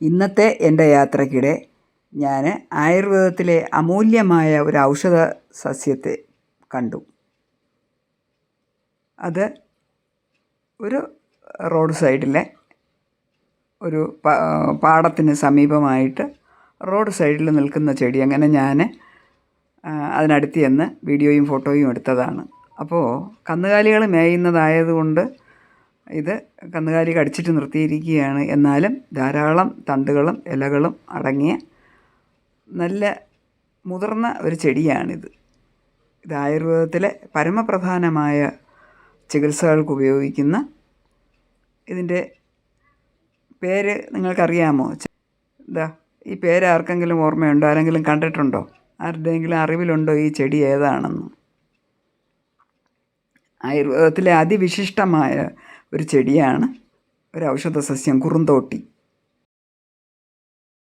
ഇന്നത്തെ എന്റെ യാത്രയ്ക്കിടെ ഞാൻ ആയുർവേദത്തിലെ അമൂല്യമായ ഒരു ഔഷധ സസ്യത്തെ കണ്ടു. അത് ഒരു റോഡ് സൈഡിലെ ഒരു പാടത്തിന് സമീപമായിട്ട് റോഡ് സൈഡിൽ നിൽക്കുന്ന ചെടി. അങ്ങനെ ഞാൻ അതിനടുത്ത് ചെന്ന് വീഡിയോയും ഫോട്ടോയും എടുത്തതാണ്. അപ്പോൾ കന്നുകാലികൾ മേയുന്നതായതുകൊണ്ട് ഇത് കന്നുകാലി കടിച്ചിട്ട് നിർത്തിയിരിക്കുകയാണ്. എന്നാലും ധാരാളം തണ്ടുകളും ഇലകളും അടങ്ങിയ നല്ല മുതിർന്ന ഒരു ചെടിയാണിത്. ഇത് ആയുർവേദത്തിലെ പരമപ്രധാനമായ ചികിത്സകൾക്ക് ഉപയോഗിക്കുന്ന ഇതിന്റെ പേര് നിങ്ങൾക്കറിയാമോ? ഇതാ ഈ പേര് ആർക്കെങ്കിലും ഓർമ്മയുണ്ടോ? ആരെങ്കിലും കണ്ടിട്ടുണ്ടോ? ആരുടെയെങ്കിലും അറിവിലുണ്ടോ ഈ ചെടി ഏതാണെന്ന്? ആയുർവേദത്തിലെ അതിവിശിഷ്ടമായ ഒരു ചെടിയാണ്. ഒരു ഔഷധ സസ്യം കുറുന്തോട്ടി.